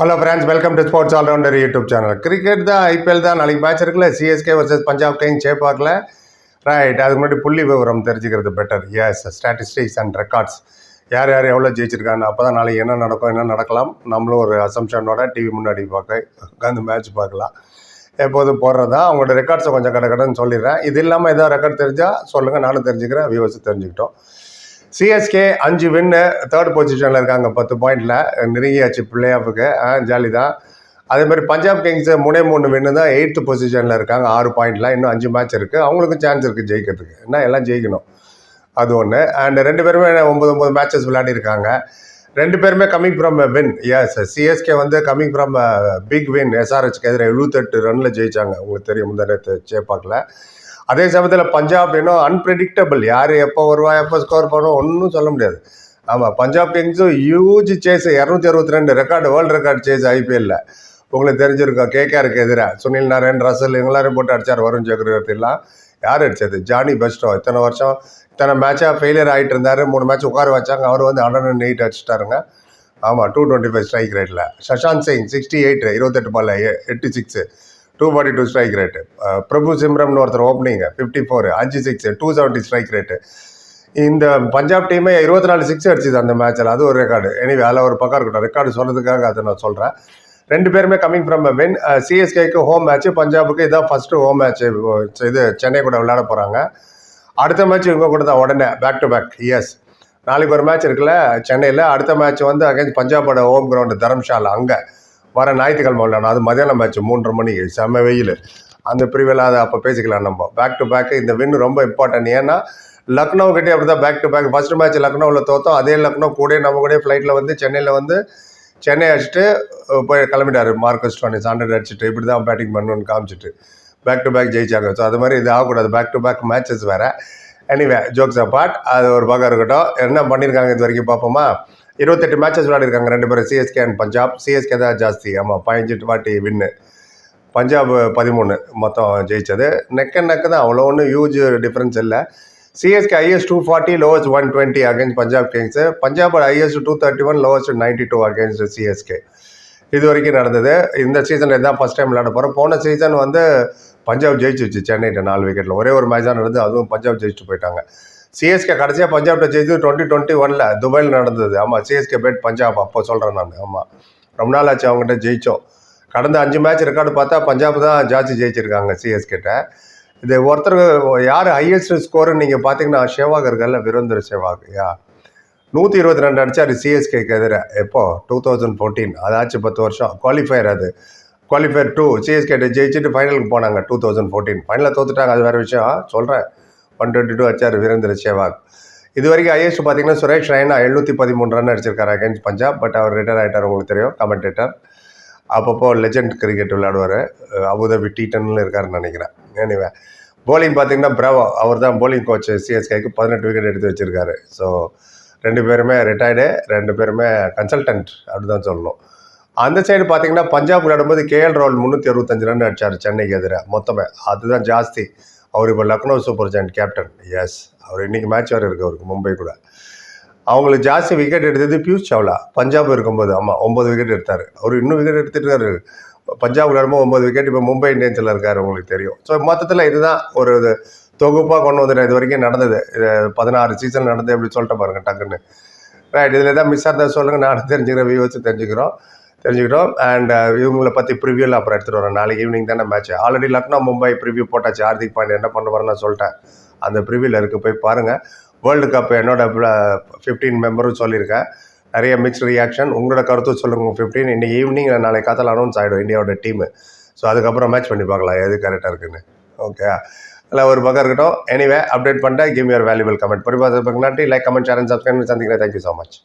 Hello friends welcome to sports all rounder YouTube channel cricket தான் IPL தான் நாளைக்கு match இருக்குல்ல? சிஎஸ்கே வர்சஸ் பஞ்சாப் கிங் சேப்பாக்கில் ரைட் அதுக்கு முன்னாடி புள்ளி விவரம் தெரிஞ்சுக்கிறது better yes statistics and records யார் யார் எவ்வளோ ஜெயிச்சிருக்காங்க அப்போ தான் நாளைக்கு என்ன நடக்கும் என்ன நடக்கலாம்? நம்மளும் ஒரு அசம்ஷனோட டிவி முன்னாடி பார்க்க உட்காந்து மேட்ச் பார்க்கலாம். எப்போதும் போடுறதா? அவங்களோட ரெக்கார்ட்ஸை கொஞ்சம் கடை கடைன்னு சொல்லிடுறேன். இது இல்லாமல் ஏதாவது ரெக்கார்ட் தெரிஞ்சால் சொல்லுங்கள் நானும் தெரிஞ்சுக்கிறேன் வியூவர்ஸ் தெரிஞ்சுக்கிட்டோம். சிஎஸ்கே அஞ்சு வின்னு தேர்ட் பொசிஷனில் இருக்காங்க பத்து பாயிண்டில் நெருங்கியாச்சு பிளே ஆஃபுக்கு ஜாலி தான். அதே மாதிரி பஞ்சாப் கிங்ஸ் மூணே மூணு வின்னு தான் எயித்து பொசிஷனில் இருக்காங்க ஆறு பாயிண்டில் இன்னும் அஞ்சு மேட்ச் இருக்குது அவங்களுக்கும் சான்ஸ் இருக்குது ஜெயிக்கிறதுக்கு. என்ன எல்லாம் ஜெயிக்கணும். அது ஒன்று அண்ட் ரெண்டு பேருமே ஒம்பது ஒம்பது மேட்சஸ் விளையாடிருக்காங்க ரெண்டு பேருமே coming from win yes CSK வந்து கம்மிங் ஃப்ரம் பிக் வின் எஸ்ஆர்ஹெச்க்கு எதிராக எழுபத்தெட்டு ரனில் ஜெயிச்சாங்க. உங்களுக்கு தெரியும் முந்தா சேப்பாக்கில். அதே சமயத்தில் பஞ்சாப் இன்னும் அன்பிரடிக்டபிள் யார் எப்போ வருவா எப்போ ஸ்கோர் பண்ணுவோம் ஒன்றும் சொல்ல முடியாது. ஆமாம் பஞ்சாப் கிங்ஸும் ஹியூஜ் சேஸ் இரநூத்தி அறுபத்தி ரெண்டு ரெக்கார்டு வேர்ல்டு ரெக்கார்டு சேஸ் ஐபிஎல்ல உங்களுக்கு தெரிஞ்சிருக்கோம் கேகேஆருக்கு எதிராக சுனில் நாராயண் ரசல் இவங்களாரும் போட்டு அடிச்சார் வருண் சக்கரவர்த்திலாம் யார் அடித்தது ஜானி பெஸ்டோ இத்தனை வருஷம் இத்தனை மேட்சாக ஃபெயிலியர் ஆகிட்டு இருந்தார். மூணு மேட்ச் உட்கார வச்சாங்க. அவர் வந்து ஹண்ட்ரட் அண்ட் எயிட் அடிச்சிட்டாருங்க. ஆமாம் டூ டுவெண்ட்டி ஃபைவ் ஸ்ட்ரைக் ரேட்டில் சஷாந்த் சிங் சிக்ஸ்டி எயிட் இருபத்தெட்டு பால் எட்டு six two forty two strike rate பிரபு சிம்ரம்னு ஒருத்தர் ஓப்பனிங்கு ஃபிஃப்டி ஃபோர் அஞ்சு six two seventy strike rate இந்த பஞ்சாப் டீமே இருபத்தி நாலு சிக்ஸ் அடிச்சுது அந்த மேட்ச்சில் அது ஒரு ரெக்கார்டு எனிவே அதில் ஒரு பக்கம் இருக்கட்டும். ரெக்கார்டு சொல்கிறதுக்காக அதை நான் சொல்கிறேன் ரெண்டு பேருமே கம்மிங் ஃப்ரம் வின் சிஎஸ்கேக்கு ஹோம் மேட்ச் பஞ்சாபுக்கு இதான் ஃபஸ்ட்டு ஹோம் மேட்ச் இது சென்னை கூட விளையாட போகிறாங்க அடுத்த மேட்ச் இவங்க கூட தான் உடனே பேக் டு பேக் எஸ் நாளைக்கு ஒரு மேட்ச் இருக்குல்ல சென்னையில். அடுத்த மேட்ச் வந்து அகேன்ஸ்ட் பஞ்சாபோட ஹோம் கிரவுண்டு தரம்ஷாலா. அங்கே. வர ஞாயிற்றுக்கிழமை விளையாடணும் அது மதியானம் மேட்ச் மூன்றரை மணிக்கு. செம்ம வெயில். அந்த பிரிவில் அதை அப்போ பேசிக்கலாம் நம்ம. பேக் டு பேக் இந்த வின் ரொம்ப இம்பார்ட்டன்ட் ஏன்னா லக்னோ கிட்டே அப்படி தான் back to back first match லக்னோவில் தோத்தோம். அதே லக்னோ கூட நம்ம கூட ஃப்ளைட்டில் வந்து சென்னையில் வந்து சென்னை அடிச்சுட்டு போய் கிளம்பிட்டார். மார்க்கஸ் டோனி சாண்டர்ட் அடிச்சுட்டு இப்படி தான் பேட்டிங் பண்ணணும்னு காமிச்சிட்டு. பேக் டு பேக் ஜெயிச்சாங்க. ஸோ அது மாதிரி இது ஆகக்கூடாது. பேக் டு பேக் மேட்சஸ் வேறு. எனிவே ஜோக்ஸ் அப்பார்ட் அது ஒரு பக்கம் இருக்கட்டும். என்ன பண்ணியிருக்காங்க இது வரைக்கும் பார்ப்போமா? இருபத்தெட்டு மேட்சஸ் விளையாடிருக்காங்க ரெண்டு பேரும். சிஎஸ்கே அண்ட் பஞ்சாப் சிஎஸ்கே தான் ஜாஸ்தி. ஆமாம் பதினஞ்சு வாட்டி வின்னு பஞ்சாப் பதிமூணு மொத்தம் ஜெயிச்சது. நெக் அண்ட் நெக்கு தான் அவ்வளோ ஒன்றும் ஹியூஜ் டிஃப்ரென்ஸ் இல்லை. CSK is two forty lowest one twenty against Punjab kings Punjab is two thirty one lowest ninety two against CSK இது வரைக்கும் நடந்தது. இந்த சீசனில் தான் ஃபஸ்ட் டைம் விளையாட போகிறோம் போன சீசன் வந்து பஞ்சாப் ஜெயிச்சிச்சு சென்னைகிட்ட நாலு விக்கெட்டில் ஒரே ஒரு மேட்ச் தான் நடந்தது. அதுவும் பஞ்சாப் ஜெயிச்சுட்டு போயிட்டாங்க. சிஎஸ்கே கடைசியாக பஞ்சாப்கிட்ட ஜெயிச்சு டுவெண்ட்டி டுவெண்ட்டி ஒனில் துபாயில் நடந்தது. ஆமாம் சிஎஸ்கே பேட் பஞ்சாப் அப்போ சொல்கிறேன் நான். ஆமாம் ரொம்ப நாள் ஆச்சு அவங்ககிட்ட ஜெயித்தோம் கடந்த அஞ்சு மேட்ச் ரெக்கார்டு பார்த்தா பஞ்சாப் தான் ஜாஸ்தி ஜெயிச்சிருக்காங்க சிஎஸ்கேட்ட இது ஒருத்தர் யார் ஹையஸ்ட் ஸ்கோருன்னு நீங்கள் பார்த்தீங்கன்னா சேவாக் இருக்கல வீரேந்தர் சேவாக். யா. நூற்றி இருபத்தி ரெண்டு அடிச்சார் சிஎஸ்கேக்கு எதிராக எப்போ? டூ தௌசண்ட் ஃபோர்டீன் அதாச்சு பத்து வருஷம். குவாலிஃபயர் அது. குவாலிஃபயர் டூ சிஎஸ்கேட்ட ஜெயிச்சுட்டு ஃபைனலுக்கு போனாங்க டூ தௌசண்ட் ஃபோர்டீன் ஃபைனலில் தோத்துட்டாங்க அது வேறு விஷயம். சொல்கிறேன் ஒன் டுவெண்ட்டி டூ அடிச்சார் வீரேந்திர சேவாக். இது வரைக்கும் ஐஎஸ் பார்த்தீங்கன்னா சுரேஷ் ரெய்னா எழுநூற்றி பதிமூணு ரன் அடிச்சிருக்காரு அகேன்ஸ்ட் பஞ்சாப் பட் அவர் ரிட்டையர் ஆகிட்டார் உங்களுக்கு தெரியும் கமெண்டேட்டர் அப்பப்போ லெஜெண்ட் கிரிக்கெட் விளையாடுவார். அபுதாபி டி டென்னில் இருக்காருன்னு நினைக்கிறேன். எனிவே போலிங் பார்த்தீங்கன்னா பிரவோ அவர் தான் போலிங் கோச் சிஎஸ்கேக்கு பதினெட்டு விக்கெட் எடுத்து வச்சுருக்காரு. ஸோ ரெண்டு பேருமே ரிட்டையர்டு ரெண்டு பேருமே கன்சல்டன்ட் அப்படி தான் சொல்லணும். அந்த சைடு பார்த்தீங்கன்னா பஞ்சாப் விளையாடும்போது கேஎல் ராகுல் முந்நூற்றி அறுபத்தஞ்சு ரன் அடிச்சார் சென்னைக்கு எதிராக மொத்தமே. அதுதான் ஜாஸ்தி. அவர் இப்போ Lucknow super giants captain. Yes அவர் இன்றைக்கி மேட்ச் வேறு இருக்குது அவருக்கு மும்பை கூட. அவங்களுக்கு ஜாஸ்தி விக்கெட் எடுத்தது பியூஷ் சாவ்லா. பஞ்சாப் இருக்கும்போது ஆமாம் ஒம்பது விக்கெட் எடுத்தார். அவர் இன்னும் விக்கெட் எடுத்துட்டு இருக்காரு. பஞ்சாப் விளையாடும்போது ஒம்பது விக்கெட் இப்போ மும்பை இந்தியன்ஸில் இருக்கார் உங்களுக்கு தெரியும். ஸோ மொத்தத்தில் இதுதான் ஒரு இது தொகுப்பாக கொண்டு வந்துட்டேன் இது வரைக்கும் நடந்தது. இது பதினாறு சீசன் நடந்தது எப்படி சொல்லிட்டு பாருங்க டக்குன்னு. ரைட் இதில் தான் மிஸ் இருந்தால் சொல்லுங்கள் நான் தெரிஞ்சுக்கிறேன் வியூவர்ஸ் தெரிஞ்சுக்கிறோம். தெரிஞ்சுக்கிட்டோம். அண்ட் இவங்களை பற்றி ப்ரிவியூவில் அப்புறம் எடுத்துகிட்டு வரேன். நாளைக்கு ஈவினிங் தானே match already Lucknow Mumbai preview போட்டாச்சு. ஹார்திக் பாண்டியா என்ன பண்ண வரேன்னு சொல்லிட்டேன். அந்த ப்ரிவியூவில் இருக்குது போய் பாருங்கள் வேர்ல்டு கப் என்னோட uh, ஃபிஃப்டீன் மெம்பரும் சொல்லியிருக்கேன். நிறைய மிக்ஸ்ட் ரியாக்ஷன் உங்களோட கருத்து சொல்லுங்கள் ஃபிஃப்டீன் இன்றைக்கி ஈவினிங் நாளைக்கு காத்தால் அனௌன்ஸ் ஆகிடும் இந்தியாவோட டீமு ஸோ அதுக்கப்புறம் மேட்ச் பண்ணி பார்க்கலாம். எது கரெக்டாக இருக்குன்னு. ஓகே இல்லை ஒரு பக்கம் இருக்கட்டும். எனிவே அப்டேட் பண்ணிட்டேன். Give your valuable comment பரிபாத like comment share and subscribe சந்திக்கிறேன். Thank you so much